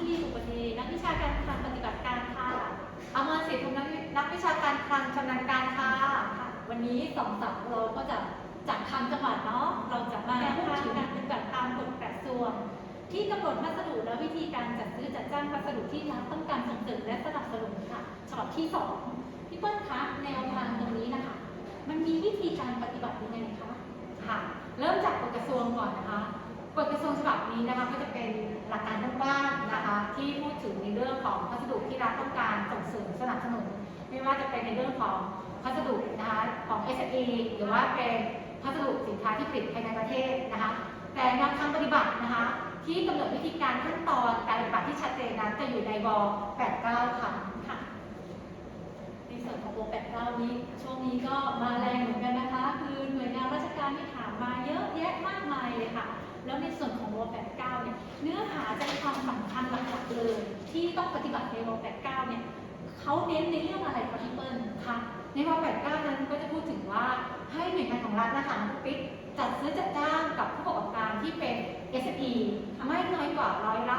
ชลีอุปเทนักวิชาการคลังปฏิบัติการค่ะอมรศิษย์นักนักวิชาการคลังชำนาญการค่ะค่ะวันนี้สองสัปเราก็จะจากคลังจังหวัดเนาะเราจะมาพูดถึงการปฏิบัติตามกฎกระทรวง ที่กำหนดพัสดุและวิธีการจัดซื้อจัดจ้างพัสดุที่รัฐต้องการส่งเสริมและสนับสนุนค่ะฉบับที่สองพี่เปิ้ลคะแนวทางตรงนี้นะคะ มันมีวิธีการปฏิบัติยังไงคะค่ะ เริ่มจากกฎกระทรวงก่อนนะคะก ฎกระทรวงฉบับนี้นะคะก็จะเป็นหลักการกว้างๆนะคะที่พูดถึงในเรื่องของพัสดุที่รัฐต้องการส่งเสริมสนับสนุน ไม่ว่าจะเป็นในเรื่องของพัสดุนะคะของ SME หรือว่าเป็นพัสดุสินค้าที่ผลิตภายในประเทศนะคะแต่แนวทางปฏิบัตินะคะที่กำหนดวิธีการขั้นตอนการปฏิบัติที่ชัดเจนนั้นจะอยู่ในว89ค่ะค่ะในส่วนของวงแปดเก้านี้ช่วงนี้ก็มาแรงเหมือนกันนะคะ คือหน่วยงานราชการที่ถามมาเยอะแยะมากมายเลยค่ะ ความสำคัญหลักๆเลย ที่ต้องปฏิบัติในวงแปดเก้าเนี่ยเขาเน้นในเรื่องอะไรคะพี่เปิ้ลค่ะในว89นั้นก็จะพูดถึงว่าให้หน่วยงานของรัฐนะคะทุกปิ๊กจัดซื้อจัดจ้างกับผู้ประกอบการที่เป็น SME ไม่น้อยกว่าร้อยละ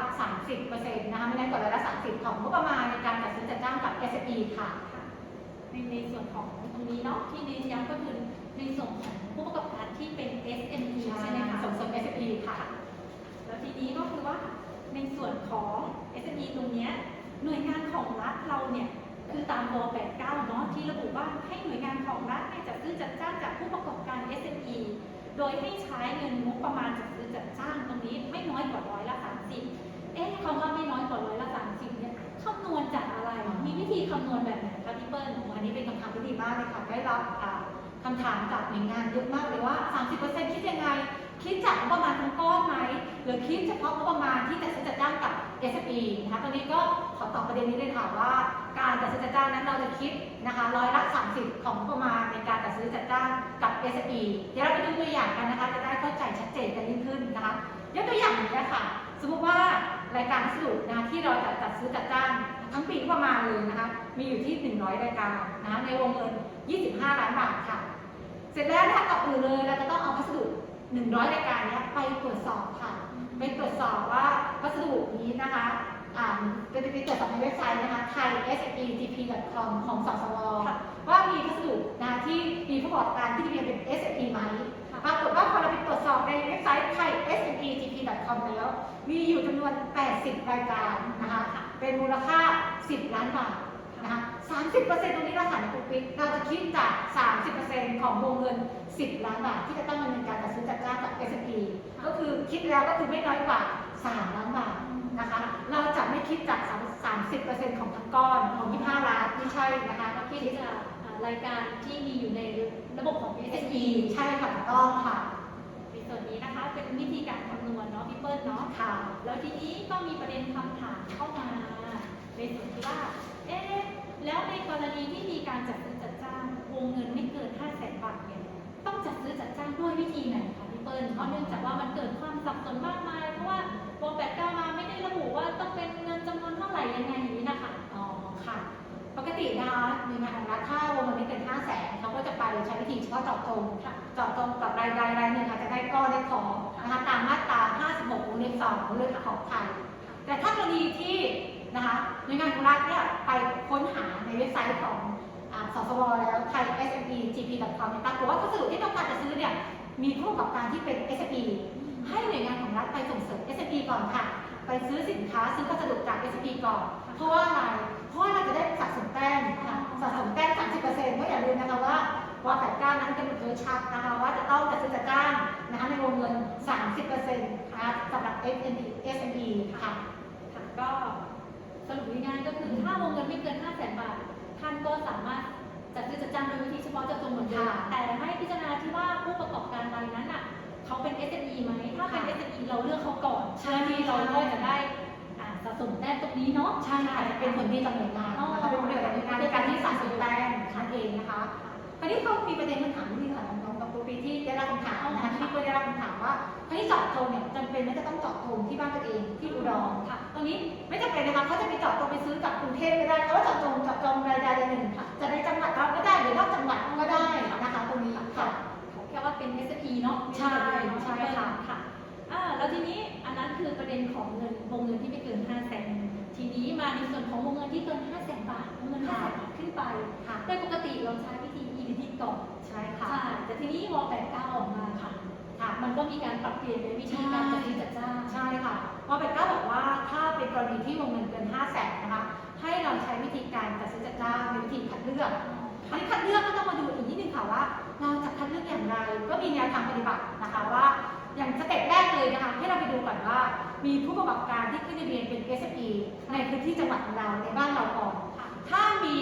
30%นะคะไม่น้อยกว่าร้อยละ 30 ของงบประมาณในการจัดซื้อจัดจ้างกับ SME ค่ะค่ะในในส่วนของตรงนี้เนาะที่เน้นย้ำก็คือในส่วนของผู้ประกอบการที่เป็น SME ใช่ไหมคะส่งเสริม SME ค่ะ แล้วทีนี้ก็คือว่า ในส่วนของ SME ตรงนี้หน่วยงานของรัฐเราเนี่ยคือตามว89 เนาะที่ระบุว่าให้หน่วยงานของรัฐเนี่ยจัดซื้อจัดจ้างจากผู้ประกอบการ SME โดยให้ใช้เงินงบประมาณจัดซื้อจัดจ้างตรงนี้ไม่น้อยกว่าร้อยละ30 เอ๊ะคำว่าไม่น้อยกว่าร้อยละ30เนี่ยคำนวณจากอะไร มีวิธีคำนวณแบบไหนคะพี่เปิ้ลอันนี้เป็นคำถามที่ดีมากเลยค่ะได้รับคำถามจากหน่วยงานเยอะมากเลยว่า 30%คิดยังไง คิดจากงบประ หรือคิดเฉพาะงบประมาณที่จัดซื้อจัดจ้างกับ SME นะคะตอนนี้ก็ขอตอบประเด็นนี้เลยค่ะว่า การจัดซื้อจัดจ้างนั้นเราจะคิดนะคะร้อยละ 30 ของงบประมาณในการจัดซื้อจัดจ้างกับ SME เดี๋ยวเราไปดูตัวอย่างกันนะคะ จะได้เข้าใจชัดเจนกันยิ่งขึ้นนะคะยกตัวอย่างอย่างนี้ค่ะสมมติว่ารายการพัสดุนะที่เราจะจัดซื้อจัดจ้างทั้งปีประมาณเลยนะคะมีอยู่ที่ 100 รายการนะคะในวงเงิน 25 ล้านบาทค่ะ เสร็จแล้วนะคะก่ออื่นเลยเราจะต้องเอาพัสดุ 100 รายการเนี้ยไปตรวจสอบค่ะ ไปตรวจสอบว่าพัสดุนี้นะคะอ่าไปไปตรวจสอบในเว็บไซต์นะคะ thaismegp.com ของสสวค่ะว่ามีพัสดุนะคะที่มีผู้ประกอบการที่ทะเบียนเป็น SME ไหมปรากฏว่าพอเราไปตรวจสอบในเว็บไซต์ thaismegp.com แล้ว มีอยู่จำนวน 80 รายการนะคะ เป็นมูลค่า 10 ล้านบาทนะคะ30%ตรงนี้เราค่ะในปุ๊กปิ๊กเราจะคิดจาก 30%ของวงเงิน 10 ล้านบาทที่จะต้องดำเนินการจัดซื้อจัดจ้างกับ SME ก็ คือคิดแล้วก็คือไม่น้อยกว่า3ล้านบาทนะคะ เราจะไม่คิดจาก 30%ของทั้งก้อนของ 25 ล้านไม่ใช่นะคะเราคิคิดดจากอ่ารายการที่มีอยู่ในระบบของ SME SME ใช่ค่ะถูกต้องค่ะในส่วนนี้นะคะเป็นวิธีการคำนวณเนาะพี่เปิ้ลเนาะค่ะ แล้วทีนี้ก็มีประเด็นคำถามเข้ามา ในส่วนที่ว่า เอ๊ะแล้วในกรณีที่มีการจัดซื้อจัดจ้างวงเงินไม่เกิน5 0 0แสนบาทเนี่ยต้องจัดซื้อจัดจ้างด้วยวิธีไหนคะพี่เปิ้ลเพราะเนื่องจากว่ามันเกิดความ สับสนมากมาย เพราะว่าวงแปดเก้ามาไม่ได้ระบุว่าต้องเป็นเงินจำนวนเท่าไหร่ยังไงอย่างนี้นะคะอ๋อค่ะ ปกตินะคะหน่วยงานของรัฐถ้าวงเงินไม่เกิน5แสนเขาก็จะไปใช้วิธีเฉพาะเจาะจงค่ะเจาะจงกับรายใดรายหนึ่งอาจจะได้ก้อนได้ของนะคะตามมาตรา56วงเล็บ2ของเรื่องของไทยแต่ถ้ากรณีที่นะคะหน่วยงานของรัฐเนี่ยไปค้นหาในเว็บไซต์ของอ่าสสวแล้วไทย SME GP.com เนี่ยปรากฏว่าพัสดุที่ต้องการจะซื้อเนี่ยมีผู้ประกอบการที่เป็น SME ให้หน่วยงานของรัฐไปส่งเสริม SME ก่อนค่ะ ไปซื้อสินค้าซื้อพัสดุจาก SME ก่อน เพราะว่าอะไร เพราะว่าเราจะได้สะสมแต้มค่ะสะสมแต้ม30%ก็อย่าลืมนะคะว่าวา89นั้นกำหนดโดยชัดนะคะว่าจะต้องจัดซื้อจัดจ้างนะคะในวงเงิน 30%นะคะสำหรับ SME SME ค่ะค่ะก็สรุปง่ายๆก็คือถ้าวงเงินไม่เกิน 5 0 0แสนบาท ท่านก็สามารถจัดซื้อจัดจ้างโดยวิธีเฉพาะเจาะจงเหมือนเดิมค่ะแต่ให้พิจารณาที่ว่าผู้ เพื่อที่เราก็จะได้อ่าสะสมแต้มตรงนี้เนาะใช่ค่ะจะเป็นผลดีต่อหน่วยงานนะคะเป็นผลดีต่อหน่วยงานในการที่สะสมแต้มนั่นเองนะคะคราวนี้เขามีประเด็นคำถามที่ค่ะน้องๆกับตัวปีที่ได้รับคำถามนะคะที่เพื่อนได้รับคำถามว่าคราวนี้เจาะจงเนี่ยจำเป็นไหม่จะต้องเจาะจงที่บ้านตัวเองที่อุดรค่ะ ตรงนี้ไม่จำเป็นนะคะเขาจะไปเจาะจงไปซื้อจากกรุงเทพก็ได้เขาว่าเจาะจงเจาะจงรายใดรายหนึ่งค่ะจะในจังหวัดเราก็ได้หรือนอกจังหวัดก็ได้นะคะ ตรงนี้ค่ะแค่ว่าเป็น SME เนาะใช่ใช่ค่ะค่ะ อ่าแล้วทีนี้อันนั้นคือประเด็นของเงินวงเงินที่ไม่เกิน5 0 0แสนทีนี้มาในส่วนของวงเงินที่เกิน5 0 0แสนบาทวงเงิน5 0 0แสนบาทขึ้นไปค่ะโดยปกติเราใช้วิธี EBT ก่อนใช่ค่ะใช่แต่ทีนี้ว89ออกมาค่ะค่ะ มันก็มีการปรับเปลี่ยนในวิธีการจัดซื้อจัดจ้างใช่ค่ะพอเป็นก้าบอกว่าถ้าเป็นกรณีที่วงเงินเกิน5 0 0แสนนะคะให้เราใช้วิธีการจัดซื้อจัดจ้างเป็นวิธีคัดเลือกอันนี้คัดเลือกก็ต้องมาดูอีกนิดนึงค่ะว่า เราจะคัดเลือกอย่างไร ก็มีแนวทางปฏิบัตินะคะว่าอย่างสเต็ปแรก เลยนะคะให้เราไปดูก่อนว่า มีผู้ประกอบการที่ขึ้นทะเบียนเป็น SME ในพื้นที่จังหวัดของเราในบ้านเราก่อนค่ะถ้ามี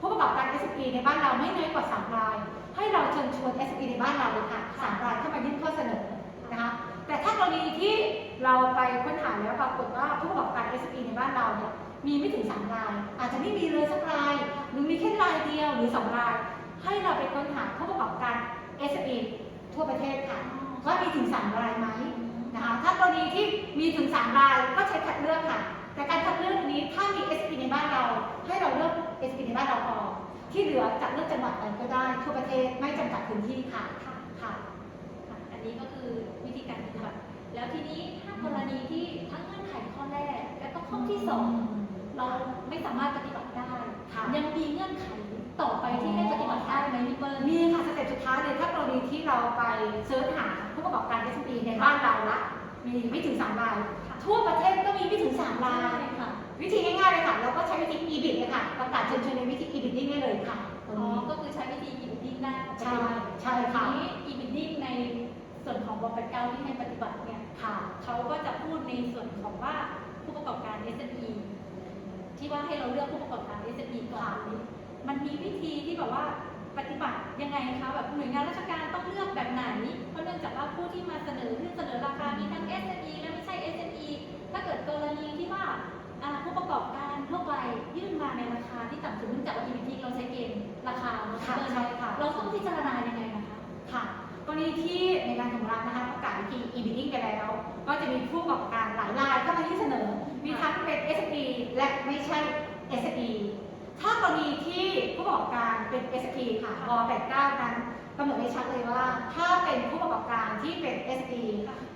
ผู้ประกอบการ SME ในบ้านเราไม่น้อยกว่า3ราย ให้เราเชิญชวน SME ในบ้านเราเลยค่ะ3รายเข้ามายื่นข้อเสนอนะคะแต่ถ้ากรณีที่เราไปค้นหาแล้วปรากฏว่าผู้ประกอบการ SME ในบ้านเราเนี่ยมีไม่ถึง3ราย อาจจะไม่มีเลยสักรายหรือมีแค่รายเดียวหรือ2ราย ให้เราไปค้นหาผู้ประกอบการ SME ทั่วประเทศค่ะ ว่ามีถึง3รายไหมนะคะถ้ากรณีที่มีถึง3รายก็ใช้คัดเลือกค่ะ แต่การคัดเลือกนี้ถ้ามี SME ในบ้านเราให้เราเลือก SME ในบ้านเราออกที่เหลือจะเลือกจังหวัดไหนก็ได้ทั่วประเทศไม่จำกัดพื้นที่ค่ะค่ะค่ะค่ะ อันนี้ก็คือวิธีการปฏิบัติแล้วทีนี้ถ้ากรณีที่ทั้งเงื่อนไขข้อแรกและก็ข้อที่สองเราไม่สามารถปฏิบัติได้ค่ะยังมีเงื่อนไขต่อไปที่ให้ปฏิบัติได้ไหมพี่เปิ้ลมีค่ะสเต็ปสุดท้ายเลยถ้ากรณี ที่เราไปเสิร์ชหาผู้ประกอบการ SME ในบ้านเราละมีไม่ถึง3รายค่ะทั่วประเทศก็มีไม่ถึง3รายใช่ค่ะวิธีง่ายๆเลยค่ะเราก็ใช้วิธี EBIT เลยค่ะประกาศเชิญชวนในวิธี EBIT ได้เลยค่ะตรงอ๋อนี้ก็คือใช้วิธี e-bidding ได้ใช่ใช่ทีค่ะนี้ e-bidding ในส่วนของบปเก้าที่ให้ปฏิบัติเนี่ยค่ะเขาก็จะพูดในส่วนของว่าผู้ประกอบการ SME ที่ว่าให้เราเลือกผู้ประกอบการ SME ก่อนนี้มันมีวิธีที่แบบว่าปฏิบัติ ยังไงคะแบบหน่วยงานราชการต้องเลือกแบบไหน เพราะเนื่องจากว่าผู้ที่มาเสนอยื่นเสนอราคามีทั้ง SME และไม่ใช่ SME ถ้าเกิดกรณีที่ว่าอ่าผู้ประกอบการทั่วไปยื่นมาในราคาที่ต่ำสุดเนื่องจากว่า EBT เราใช้เกณฑ์ราคาเนอะค่ะเกินใช่ค่ะเราต้องพิจารณายังไงนะคะค่ะกรณีที่ในการของรัฐนะคะประกาศวิธี e-bidding ไปแล้ว ก็จะมีผู้ประกอบการหลายรายเข้ามายื่นเสนอ มีทั้งเป็น SME และไม่ใช่ SME ถ้ากรณีที่ผู้ประกอบการเป็น SME ค่ะว89นั้นกำหนดไว้ชัดเลยว่า ถ้าเป็นผู้ประกอบการที่เป็น SME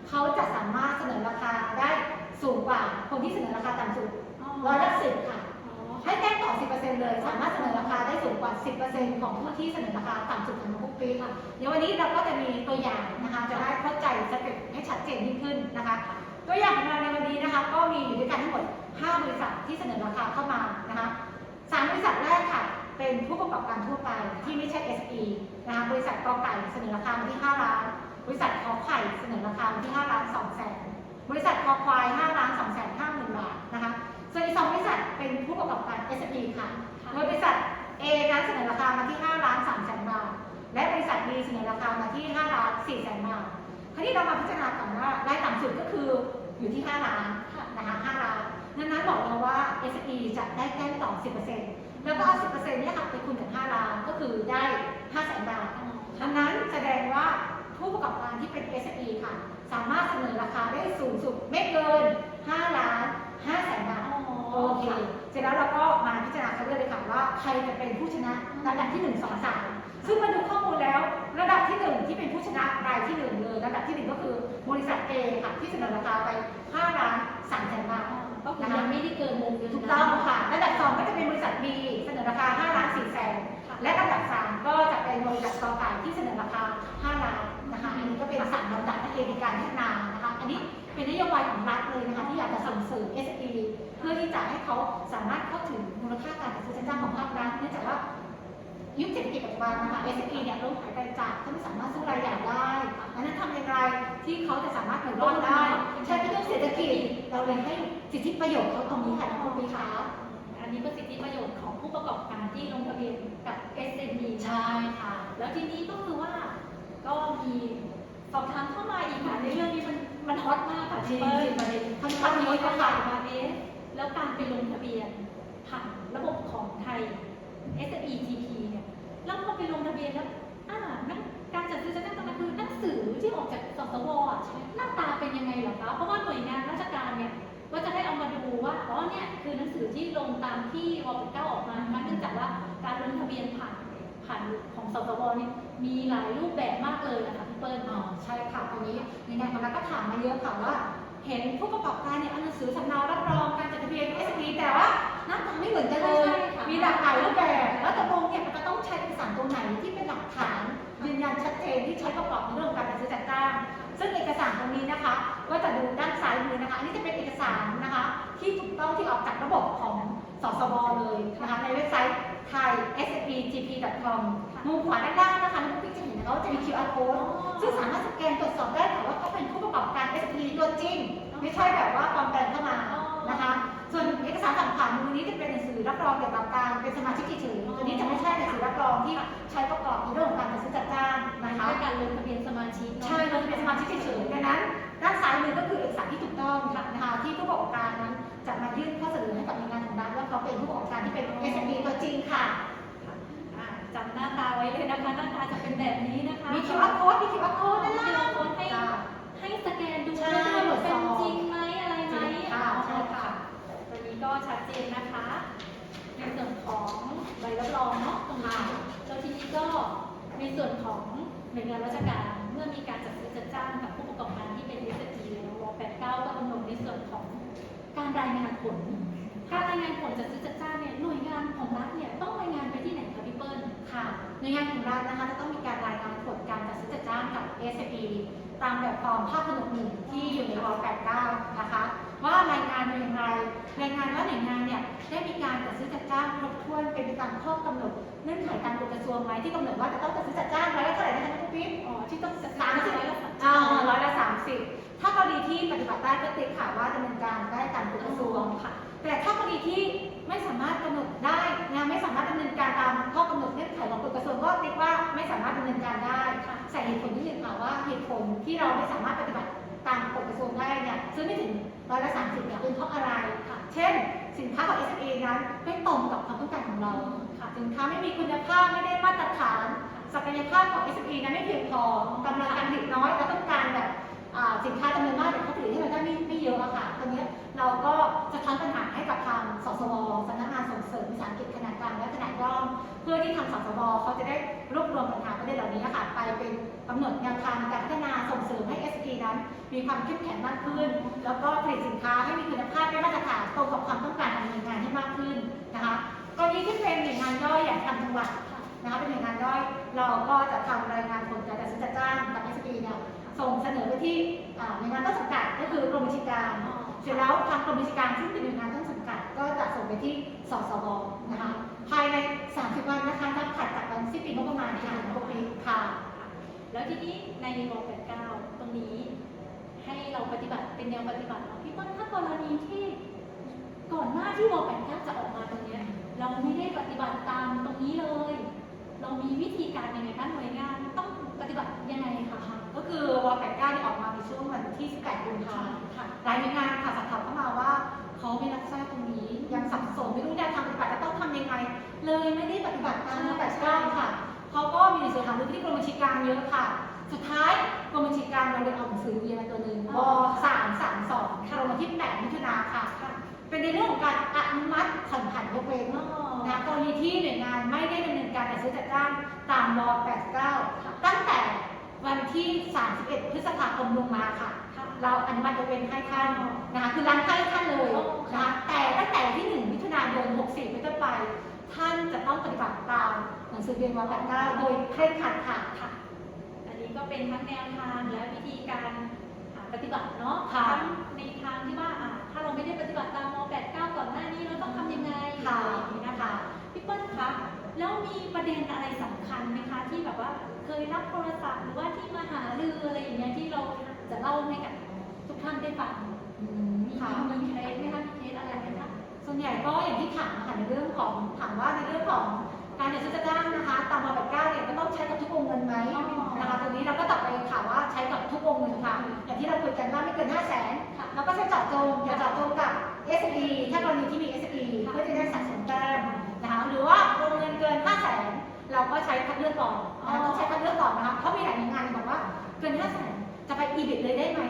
เขาจะสามารถเสนอราคาได้สูงกว่าคนที่เสนอราคาต่ำสุดร้อยละสิบค่ะ ให้แจ้งต่อ 10%เลย สามารถเสนอราคาได้สูงกว่า 10%ของผู้ที่เสนอราคาต่ำสุดของทุกปีค่ะ เดี๋ยววันนี้เราก็จะมีตัวอย่างนะคะ จะได้เข้าใจสเต็ปให้ชัดเจนยิ่งขึ้นนะคะ ตัวอย่างของเราในวันนี้นะคะ ก็มีอยู่ด้วยกันทั้งหมด 5 บริษัทที่เสนอราคาเข้ามานะคะ สามบริษัทแรกค่ะ เป็นผู้ประกอบการทั่วไปที่ไม่ใช่ SE นะคะบริษัทกอไก่เสนอราคามาที่ 5 ล้าน บริษัทขอไข่เสนอราคามาที่ 5 ล้าน2แสนบริษัทคอควาย 5 ล้าน2แสน5หมื่นบาทนะคะ ส่วนอีกสองบริษัทเป็นผู้ประกอบการ SE ค่ะโดยบริษัท A นั้นเสนอราคามาที่ 5 ล้าน3แสนบาท และบริษัท B เสนอราคามาที่ 5 ล้าน4แสนบาทคราวนี้เรามาพิจารณาก่อนว่ารายต่ำสุดก็คืออยู่ที่ 5 ล้านนะคะ5ล้าน ดังนั้นบอกเราว่า SME จะได้แต้มต่อ 10%แล้วก็เอา 10%เนี่ยค่ะไปคูณกับ5ล้านก็คือได้5แสนบาทดังนั้นแสดงว่าผู้ประกอบการที่เป็น SME ค่ะ สามารถเสนอราคาได้สูงสุดไม่เกิน 5 ล้าน 5 แสนบาทโอเคเสร็จแล้วเราก็มาพิจารณาคัดเลือกเลยค่ะว่าใครจะเป็นผู้ชนะระดับที่ 1 2 3 ซึ่งมาดูข้อมูลแล้วระดับที่ 1 ที่เป็นผู้ชนะรายที่ 1 เลย ระดับที่ 1 ก็คือบริษัท A ค่ะที่เสนอราคาไป5ล้าน3แสนบาท ก็คือยังไม่ได้เกินวงเงินถูกต้องค่ะระดับ2ก็จะเป็นบริษัท B เสนอราคา5ล้าน4แสนและลำดับ3ก็จะเป็นบริษัทกอไก่ที่เสนอราคา5ล้านนะคะอันนี้ก็เป็นสามลำดับนั่นเองในการพัฒนานะคะอันนี้เป็นนโยบายของรัฐเลยนะคะที่อยากจะส่งเสริม SME เพื่อที่จะให้เขาสามารถเข้าถึงมูลค่าการจัดซื้อจัดจ้างของภาครัฐเนื่องจากว่า ยุคเศรษฐกิจปัจจุบันนะคะ SME เนี่ยล้มหายไปจากเขาไม่สามารถสู้รายใหญ่ได้ดังนั้นทำอย่างไรที่เขาจะสามารถอยู่รอดได้ใช้เป็นเรื่องเศรษฐกิจเราเลยให้สิทธิประโยชน์เขาตรงนี้ค่ะคุณปีคะอันนี้ก็สิทธิประโยชน์ของผู้ประกอบการที่ลงทะเบียนกับ SME ใช่ค่ะ แล้วทีนี้ก็คือว่าก็มีสอบถามเข้ามาอีกค่ะในเรื่องนี้มันมันฮอตมากค่ะจริงเปิ้ลจริงประเด็นค่อนมัข้างนเยมีอะคำค่ะถามมาเอ๊ะแล้วการไปลงทะเบียนผ่านระบบของไทย SMETP เนี่ย แล้วพอไปลงทะเบียนแล้วอ่านั่นการจัดซื้อจัดจ้างตอนนั้นคือหนังสือที่ออกจากสสวอหน้าตาเป็นยังไงเหรอคะเพราะว่าหน่วยงานราชการเนี่ยก็จะได้เอามาดูว่าอ๋อเนี่ยคือหนังสือที่ลงตามที่วปเก้าออกมาเนื่องจากว่าการลงทะเบียนผ่านผ่านของสสวเนี่ยมีหลายรูปแบบมากเลยนะคะพี่เปิ้ลอ๋อใช่ค่ะตรงนี้ในงานของเราก็ถามมาเยอะค่ะว่า เห็นผู้ประกอบการเนี่ยเอาหนังสือสำเนารับรองการจดทะเบียน s อ p แต่ว่า หน้าตาไม่เหมือนกันเลยใช่ค่ะมีหลากหลายรูปแบบแล้วตกลงเนี่ยมันจะต้องใช้เอกสารตรงไหนที่เป็นหลักฐานยืนยันชัดเจนที่ใช้ประกอบในเรื่องของการจัดซื้อจัดจ้างซึ่งเอกสารตรงนี้นะคะ ก็จะดูด้านซ้ายมือนะคะอันนี้จะเป็นเอกสารนะคะ ที่ถูกต้องที่ออกจากระบบของสสบเลยนะคะในเว็บไซต์ thai spgp.com มุมขวาด้านล่างนะคะน้องพี่จะเห็นนะคะว่าจะมี QR code ซึ่งสามารถสแกนตรวจสอบได้ค่ะว่าเขาเป็นผู้ประกอบการ SP ตัวจริง ไม่ใช่แบบว่าปลอมแปลงเข้ามานะคะ ส่วนเอกสารสั่งผ่านมือนี้จะเป็นหนังสือรับรองเกี่ยวกับการเป็นสมาชิกเฉยๆตัวนี้จะไม่ใช่หนังสือรับรองที่ใช้ประกอบในเรื่องของการจัดซื้อจัดจ้างหมายนะคะถึงการลงทะเบียนสมาชิกเนอะใช่เราจะเป็นสมาชิกเฉยๆดังนั้นด้านซ้ายมือก็คือเอกสารที่ถูกต้องนะคะที่ผู้ประกอบการนั้นจะมายื่นข้อเสนอให้กับหน่วยงานของรัฐว่าเขาเป็นผู้ประกอบการที่เป็น SME ตัวจริงค่ะอ่าจำหน้าตาไว้เลยนะคะหน้าตาจะเป็นแบบนี้นะคะมี QR code มี QR code ด้านล่าง QR code ให้จ้ะให้สแกน นี้ก็ชัดเจนนะคะ ในส่วนของใบรับรองเนาะตรงนี้แล้วทีนี้ก็ในส่วนของหน่วยงานราชการเมื่อมีการจัดซื้อจัดจ้างกับผู้ประกอบการที่เป็น SME แล้วว89 ก็กำหนดในส่วนของการรายงานผล การรายงานผลจัดซื้อจัดจ้างเนี่ยหน่วยงานของรัฐเนี่ยต้องรายงานไปที่ไหนคะพี่เปิ้ลค่ะหน่วยงานของรัฐนะคะจะต้องมีการรายงานผลการจัดซื้อจัดจ้างกับ SME ตามแบบฟอร์มภาคผนวกหนึ่งที่อยู่ในว89นะคะ ว่ารายงานเป็นอย่างไร รายงานว่าหน่วยงานเนี่ยได้มีการจัดซื้อจัดจ้างครบถ้วนเป็นไปตามข้อกำหนดเงื่อนไขการกฎกระทรวงไหมที่กำหนดว่าจะต้องจัดซื้อจัดจ้างร้อยละเท่าไหร่นะคะคุณปิ๊บอ๋อที่ต้องจัดสามสิบร้อยละอ่าร้อยละสามสิบถ้ากรณีที่ปฏิบัติได้ก็ติ๊กค่ะว่าดำเนินการได้ตามกฎกระทรวงค่ะ แต่ถ้ากรณีที่ไม่สามารถกำหนดได้นะไม่สามารถดำเนินการตามข้อกำหนดเงื่อนไขของกฎกระทรวงก็ติ๊กว่าไม่สามารถดำเนินการได้ใส่เหตุผลที่หนึ่งค่ะว่าเหตุผลที่เราไม่สามารถปฏิบัติตามกฎกระทรวงได้เนี่ยซึ่งไม่ถึง ร้อยละสามสิบเนี่ยเป็นเพราะอะไรค่ะ เช่น สินค้าของ SME นั้นไม่ตรงกับความต้องการของเราค่ะ สินค้าไม่มีคุณภาพไม่ได้มาตรฐาน ศักยภาพของ SME นั้นไม่เพียงพอกำลังการผลิตน้อยและต้องการแบบสินค้าจำนวนมากแต่เขาผลิตให้เราได้ไม่ไม่เยอะอะค่ะตอนนี้เราก็จะท้อนปัญหาให้กับทางสสวสำนักงานส่งเสริม เพื่อที่ทางสสวเขาจะได้รวบรวมปัญหาประเด็นเหล่านี้ค่ะไปเป็นกำหนดแนวทางในการพัฒนาส่งเสริมให้ SME นั้น มีความเข้มแข็งมากขึ้น แล้วก็ผลิตสินค้าให้มีคุณภาพได้มาตรฐานตรงกับความต้องการของหน่วยงานให้มากขึ้นนะคะกรณีที่เป็นหน่วยงานย่อยอย่างทางจังหวัดนะคะเป็นหน่วยงานย่อยเราก็จะทำรายงานผลการจัดซื้อจัดจ้างกับ s p เนี่ยส่งเสนอไปที่อ่าหน่วยงานต้นสังกัดก็คือกรมบัญชีกลาร เสร็จแล้วทางกรมบัญชีกลารซึ่งเป็นหน่วยงานต้นสัง กัดก็จะส่งไปที่สสบนะคะภายใน 30 วันนะคะนับถัดจากวันสิ้นปีงบประมาณค่ะทุกปีค่ะแล้วทีนี้ในวแปดเก้าตรงนี้ ให้เราปฏิบัติเป็นแนวปฏิบัติเนาะพี่เปิ้ลถ้ากรณีที่ก่อนหน้าที่วแปดเก้าจะออกมาตรงเนี้ยเราไม่ได้ปฏิบัติตามตรงนี้เลย เรามีวิธีการยังไงคะหน่วยงานต้องปฏิบัติยังไงคะก็คือว89เนี่ยออกมาในช่วงวันที่ 18กุมภาพันธ์ค่ะหลายหน่วยงานค่ะสอบถามเข้ามาว่า เขาไม่รับทราบตรงนี้ยังสับสนไม่รู้แนวทางปฏิบัติจะต้องทำยังไง เลยไม่ได้ปฏิบัติตามว89ค่ะเขาก็มีหนังสือถามไปที่กรมบัญชีกลางเยอะค่ะ สุดท้ายกรมบัญชีกลางเราเลยเอาหนังสือเวียนมาตัวหนึ่งว332ลงมาที่8มิถุนาค่ะค่ะ เป็นในเรื่องของการอนุมัติผ่อนผันยกเว้นอ๋อนะกรณีที่หน่วยงานไม่ได้ดำเนินการจัดซื้อจัดจ้างตามว89 ตั้งแต่วันที่ 31 พฤษภาคมลงมาค่ะค่ะ เราอนุมัติยกเว้นให้ท่านนะคะคือล้างให้ท่านเลยอ๋อนะคะแต่ตั้งแต่วันที่1มิถุนายน 64เป็นต้นไป ท่านจะต้องปฏิบัติตามหนังสือเรียนว89โดยเคร่งครัดค่ะค่ะ อันนี้ก็เป็นทั้งแนวทางและวิธีการอ่าปฏิบัติเนาะค่ะทั้งในทางที่ว่าอ่าถ้าเราไม่ได้ปฏิบัติตามม .89 ก่อนหน้านี้เราต้องทำยังไงค่ะอะไรอย่างนี้นะคะพี่เปิ้ลคะแล้วมีประเด็นอะไรสำคัญไหมคะที่แบบว่าเคยรับโทรศัพท์หรือว่าที่มาหารืออะไรอย่างเงี้ยที่เรา จะเล่าให้กับทุกท่านได้ฟังอืมมีค่ะมีเคสไหมคะมีเคสอะไรไหมคะส่วนใหญ่ก็อย่างที่ถามนะคะในเรื่องของถามว่าในเรื่องของการจัดซื้อจัดจ้างนะคะตามว89เนี่ยก็ต้องใช้กับทุกวงเงินไหมอ๋อนะคะตรงนี้เราก็ตอบไปค่ะว่าใช้กับทุกวงเงินค่ะ อย่างที่เราคุยกันว่าไม่เกิน 5 0 0แสนค่ะแล้วก็ใช้เจาะจงอย่าเจาะจงกับ SE ถ้ากรณีที่มี SE เพื่อจะได้สะสมแต้มนะคะหรือว่าวงเงินเกิน 5 0 0แสนเราก็ใช้คัดเลือกก่อนนะคะต้องใช้คัดเลือกก่อนนะคะเพราะมีหลายหน่วยงานบอกว่าเกิน 5 0 0แสน จะไป EBIT เลยได้ไหม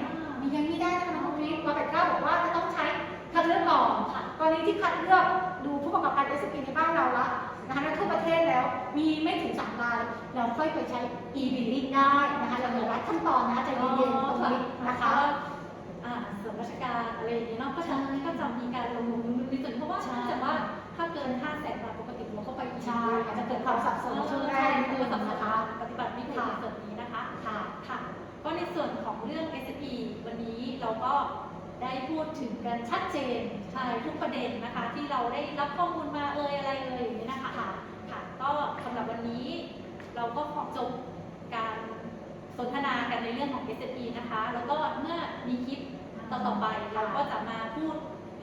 มียังไม่ได้นะคะน้องพีวาแปดเก้าบอกว่าจะต้องใช้คัดเลือกก่อนกรณีที่คัดเลือกดูผู้ประกอบการ s อ p ในบ้านเราละนะคะและทั่วประเทศแล้วมีไม่ถึงสามรายเราค่อยไปใช้ e-billing ได้นะคะเราเหลือรัดขั้นตอนนะคะใจเย็นๆตรงนี้นะคะอ่าส่วนราชการอะไรอย่างนี้เนาะก็ใช่จะก็จะมีการลงทุนในส่วนเพราะว่าใช่ถ้าเกิดว่าถ้าเกิน5แสนบาทปกติเราก็ไปอีกใช่อาจจะเกิดความสับสนช่วงแรกนิดนึงสับสนนะคะปฏิบัติไม่ถูกในส่วนนี้นะคะค่ะค่ะ ก็ในส่วนของเรื่อง SP วันนี้เราก็ได้พูดถึงกันชัดเจนใช่ทุกประเด็นนะคะ ที่เราได้รับข้อมูลมาเอ่ยอะไรเอ่ยอย่างนี้นะคะค่ะค่ะก็สำหรับวันนี้เราก็ขอจบการสนทนากันในเรื่องของ SP นะคะ แล้วก็เมื่อมีคลิปต่อๆไปเราก็จะมาพูด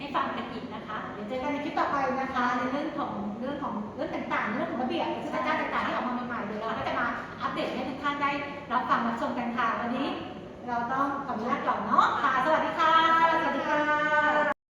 ให้ฟังกันอีกนะคะ เดี๋ยวเจอกันในคลิปต่อไปนะคะ ในเรื่องของเรื่องของเรื่องต่างๆ เรื่องของระเบียบซึ่งอาจารย์ต่างๆที่ออกมาใหม่ๆเดี๋ยวเราก็จะมาอัปเดตให้ทุกท่านได้รับฟังรับชมกันค่ะวันนี้ เราต้องขออนุญาตก่อนเนาะค่ะ สวัสดีค่ะ สวัสดีค่ะ